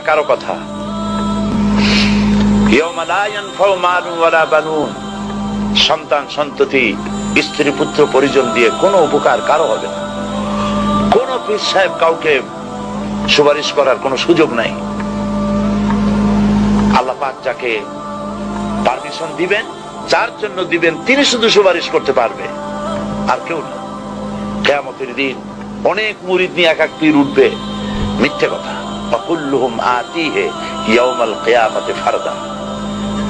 কারও কথা। সন্তান, সন্ততি, স্ত্রী, পুত্র, পরিজন দিয়ে কোনো উপকার কারও হবে না। কোন পীর সাহেব কাউকে সুপারিশ করার কোনো সুযোগ নাই। আল্লাহ যাকে পারমিশন দিবেন, যার জন্য দিবেন, তিনি শুধু সুপারিশ করতে পারবে। আর কেউ না। কেয়ামতের দিন অনেক মুরিদ নিয়ে এক এক পীর উঠবে। মিথ্যে কথা। কিয়ামতে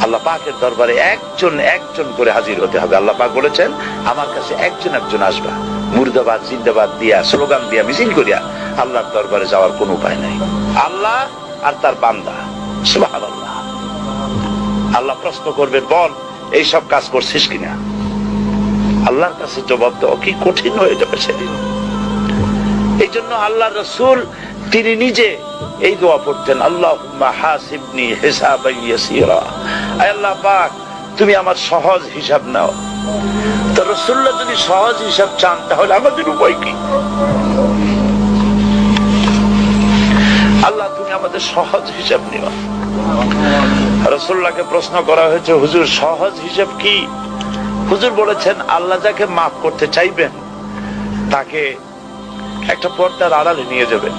আল্লাহ পাকের দরবারে একজন একজন করে হাজির হতে হবে। আল্লাহ পাক বলেছেন, আমার কাছে একজন একজন আসবা। মুর্দাবাদ, জিন্দাবাদ দিয়া, স্লোগান দিয়া, মিছিল করিয়া আল্লাহর দরবারে যাওয়ার কোনো উপায় নাই। আল্লাহ আর তার বান্দা। আল্লাহ প্রশ্ন করবে, বল এই সব কাজ করছিস কিনা? আল্লাহর কাছে জবাব দেওয়া কি কঠিন হয়ে যাবে সেদিন। এই জন্য আল্লাহ রসুল তিনি নিজে এই দোয়া পড়তেন আল্লাহ আল্লাহ পাক, তুমি আমার সহজ হিসাব নাও। তো রসুল্লাহ যদি সহজ হিসাব চান, তাহলে আমাদের উপায় কি? আল্লাহ, তুমি আমাদের সহজ হিসাব নিও। রসুল্লাহকে প্রশ্ন করা হয়েছে, হুজুর, সহজ হিসাব কি? হুজুর বলেছেন, আল্লাহ যাকে মাফ করতে চাইবেন, তাকে একটা পর্দার আড়ালে নিয়ে যাবেন।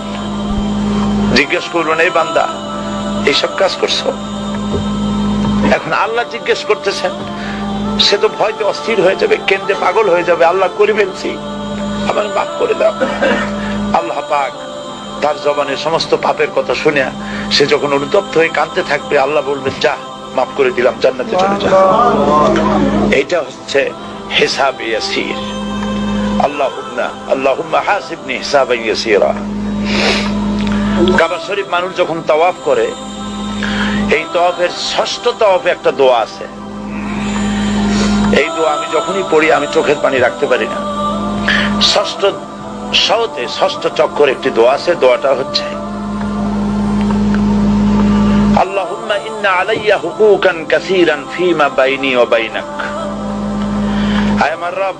জিজ্ঞেস করবেন এই বান্দা, এইসব কাজ করছ? এখন আল্লাহ জিজ্ঞেস করতেছেন, সে তো ভয়তে অস্থির হয়ে যাবে, কেন্দ্রে পাগল হয়ে যাবে, আল্লাহ করে ফেলছি আমার মাফ করে দাও। আল্লাহ পাক তার জবানের সমস্ত পাপের কথা শুনে, সে যখন অনুতপ্ত হয়ে কাঁদতে থাকবে, আল্লাহ বলবেন, যা, মাফ করে দিলাম, জান্নাতে চলে যা। এইটা হচ্ছে হিসাব ইয়াসির। আল্লাহুম্মা আল্লাহুম্মা হাসিবনি হিসাবান ইয়াসিরা। কাবা শরীফ মানুষ যখন তাওয়াফ করে, এই তাওয়াফের ষষ্ঠ তাওয়াফে একটা দোয়া আছে। এই দোয়া আমি যখনই পড়ি, আমি চোখের পানি রাখতে পারি না। ষষ্ঠ সহতে ষষ্ঠ চক্কর একটি দোয়া আছে, দোয়াটা হচ্ছে ইন্না আলাইয়া হুকুকান কাসীরান ফীমা বাইনি ওয়া বাইনাক। আয় আমার রব,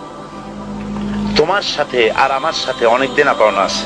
তোমার সাথে আর আমার সাথে অনেক দেনা পাওনা আছে।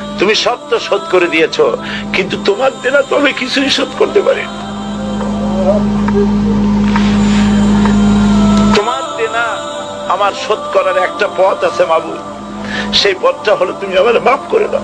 তুমি সব তো শোধ করে দিয়েছ, কিন্তু তোমার দেনা তো আমি কিছুই শোধ করতে পারি তোমার দেনা আমার শোধ করার একটা পথ আছে মাবু। সেই পথটা হলো তুমি আমার মাফ করে দাও।